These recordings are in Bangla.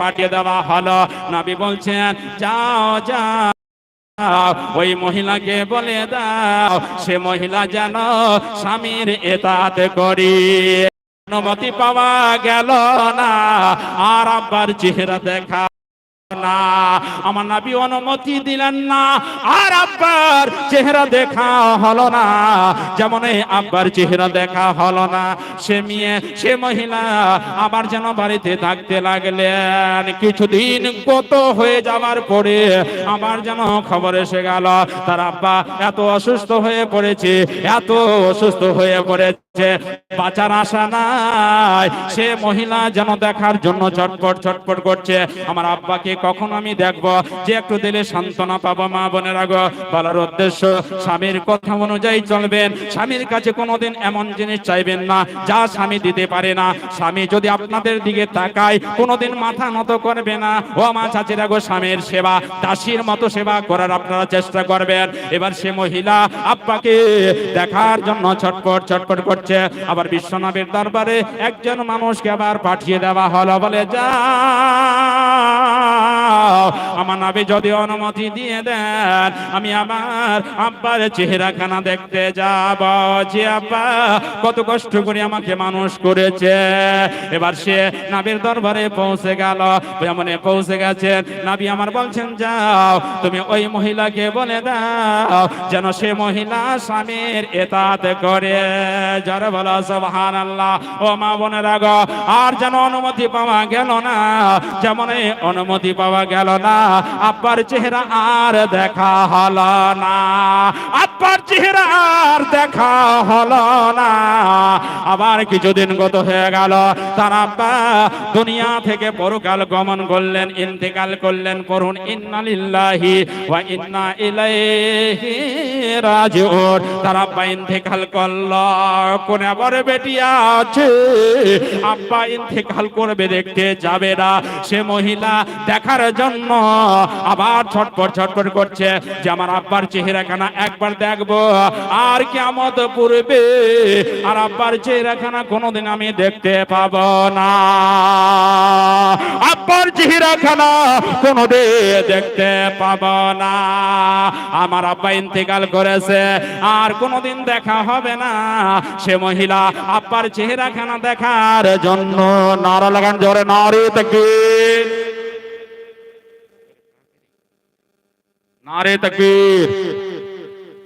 পাঠিয়ে দেওয়া হলো। নবী বলছেন, যাও যাও, ওই মহিলাকে বলে দাও, সে মহিলা যেন স্বামীর এতাত করি। অনুমতি পাওয়া গেল না, আর আব্বার চেহারা দেখা না। আমার নাবি অনুমতি দিলেন না, আর আব্বার চেহারা দেখা হলো না। যেমন এই আব্বার চেহারা দেখা হলো না। সে মেয়ে, সে মহিলা আবার যেন বাড়িতে থাকতে লাগলেন। কিছুদিন কত হয়ে যাওয়ার পরে আবার যেন খবর এসে গেল, তার আব্বা এত অসুস্থ হয়ে পড়েছে, এত অসুস্থ হয়ে পড়েছে, বাঁচার আশা নাই। সে মহিলা যেন দেখার জন্য চটপট চটপট করছে। আমার আব্বাকে কখন আমি দেখব? যে একটু দিলে সান্ত্বনা পাবো, মা বোনের আগো বলার উদ্দেশ্য, স্বামীর কথা অনুযায়ী চলবেন। স্বামীর কাছে কোনোদিন এমন জিনিস চাইবেন না, যা স্বামী দিতে পারে না। স্বামী যদি আপনাদের দিকে তাকায়, কোনোদিন মাথা নত করবে না। ও মা চাচিরা গো, স্বামীর সেবা, দাসীর মতো সেবা করার আপনারা চেষ্টা করবেন। এবার সে মহিলা আব্বাকে দেখার জন্য ছটপট ছটপট করছে। আবার বিশ্বনবীর দরবারে একজন মানুষকে আবার পাঠিয়ে দেওয়া হলো। বলে, যা। আমার নাবি যদি অনুমতি দিয়ে দেন, আমি আমার আব্বার চেহারাখানা দেখতে যাব। যে আব্বা কত কষ্ট করে আমাকে মানুষ করেছে। এবার সে নাবির দরবারে পৌঁছে গেল। যেমন পৌঁছে গেছেন। নাবি আমার বলছেন, যাও, তুমি ওই মহিলাকে বলে দাও যেন সে মহিলা স্বামীর এতাত করে। যারা বলো সবহান আল্লাহ ও মা বোনের আগ আর যেন অনুমতি পাওয়া গেল না যেমন অনুমতি পাওয়া গেল না। আব্বার চেহারা আর দেখা হলো না। আব্বার চেহারা আর দেখা হলো না। আবার কিছুদিন গত হয়ে গেল। তার আব্বা দুনিয়া থেকে পরকাল গমন করলেন, ইন্তেকাল করলেন, পড়ুন, ইন্নালিল্লাহি ওয়া ইন্না ইলাইহি রাজিউন। তার আব্বা ইন্তেকাল করল। কোন আবার বেটিয়া আছে? আব্বা ইন্তেকাল করবে দেখতে যাবে না। সে মহিলা দেখার জন্য আবার ছটপট ছটপট করছে যে আমার আব্বার চেহারাখানা একবার দেখব আর কেমত পূর্বে। আর আব্বার চেহারাখানা কোনোদিন আমি দেখতে পাব না। আব্বার চেহারাখানা কোনোদিন দেখতে পাব না। আমার আব্বা ইন্তেকাল করেছে, আর কোনোদিন দেখা হবে না। সে মহিলা আব্বার চেহারাখানা দেখার জন্য নারা লাগান, জোরে নারী তকবীর নারে তকবীর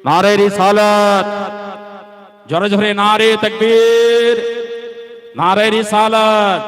নারে রিসালাত জোরে জোরে নারে তকবীর নারে রিসালাত